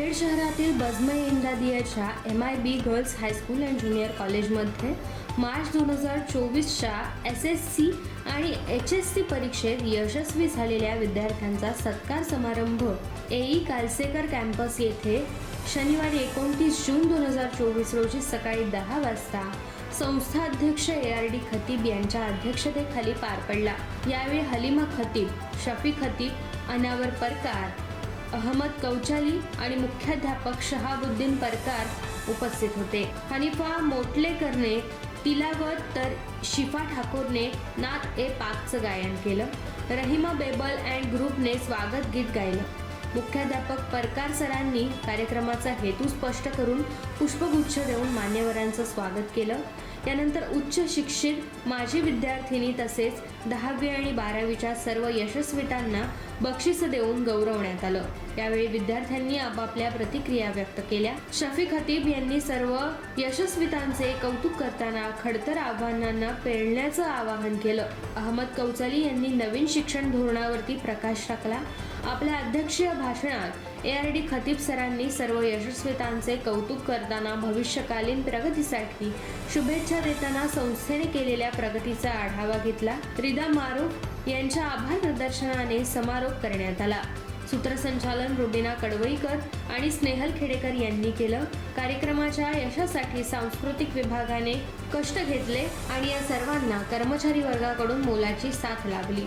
खेड शहरातील बजमय इंदादियाच्या M I B girls high school and junior कॉलेजमध्ये मार्च दोन हजार चोवीसच्या एस एस सी आणि एच एस सी परीक्षेत यशस्वी झालेल्या विद्यार्थ्यांचा सत्कार समारंभ एई कालसेकर कॅम्पस येथे शनिवारी एकोणतीस जून दोन हजार चोवीस रोजी सकाळी दहा वाजता संस्था अध्यक्ष ए आर डी खतीब यांच्या अध्यक्षतेखाली पार पडला. यावेळी हलिमा खतीब शफी खतीब अनावर परकार अहमद कौचाली आणि मुख्याध्यापक शहाबुद्दीन परकार उपस्थित होते. हनिफा मोटलेकरने तिलावत तर शिफा ठाकूरने नात ए पाकचं गायन केलं. रहिमा बेबल अँड ग्रुपने स्वागत गीत गायलं. मुख्याध्यापक परकार सरांनी कार्यक्रमाचा हेतू स्पष्ट करून पुष्पगुच्छ देऊन मान्यवरांचं स्वागत केलं. यानंतर उच्च शिक्षित माजी विद्यार्थिनी तसेच दहावी आणि बारावीच्या सर्व यशस्वीतांना बक्षिस देऊन गौरवण्यात आलं. यावेळी विद्यार्थ्यांनी आपापल्या प्रतिक्रिया व्यक्त केल्या. शफी खतीब यांनी सर्व यशस्वितांचे कौतुक करताना खडतर आव्हानांना पेळण्याचं आवाहन केलं. अहमद कौचाली यांनी नवीन शिक्षण धोरणावरती प्रकाश टाकला. आपल्या अध्यक्षीय भाषणात ए आर डी खतीब सरांनी सर्व यशस्वितांचे कौतुक करताना भविष्यकालीन प्रगतीसाठी शुभेच्छा देताना संस्थेने केलेल्या प्रगतीचा आढावा घेतला. रिदा मारूफ यांच्या आभार प्रदर्शनाने समारोप करण्यात आला. सूत्रसंचालन रुबिना कडवईकर आणि स्नेहल खेडेकर यांनी केलं. कार्यक्रमाच्या यशासाठी सांस्कृतिक विभागाने कष्ट घेतले आणि या सर्वांना कर्मचारी वर्गाकडून मोलाची साथ लाभली.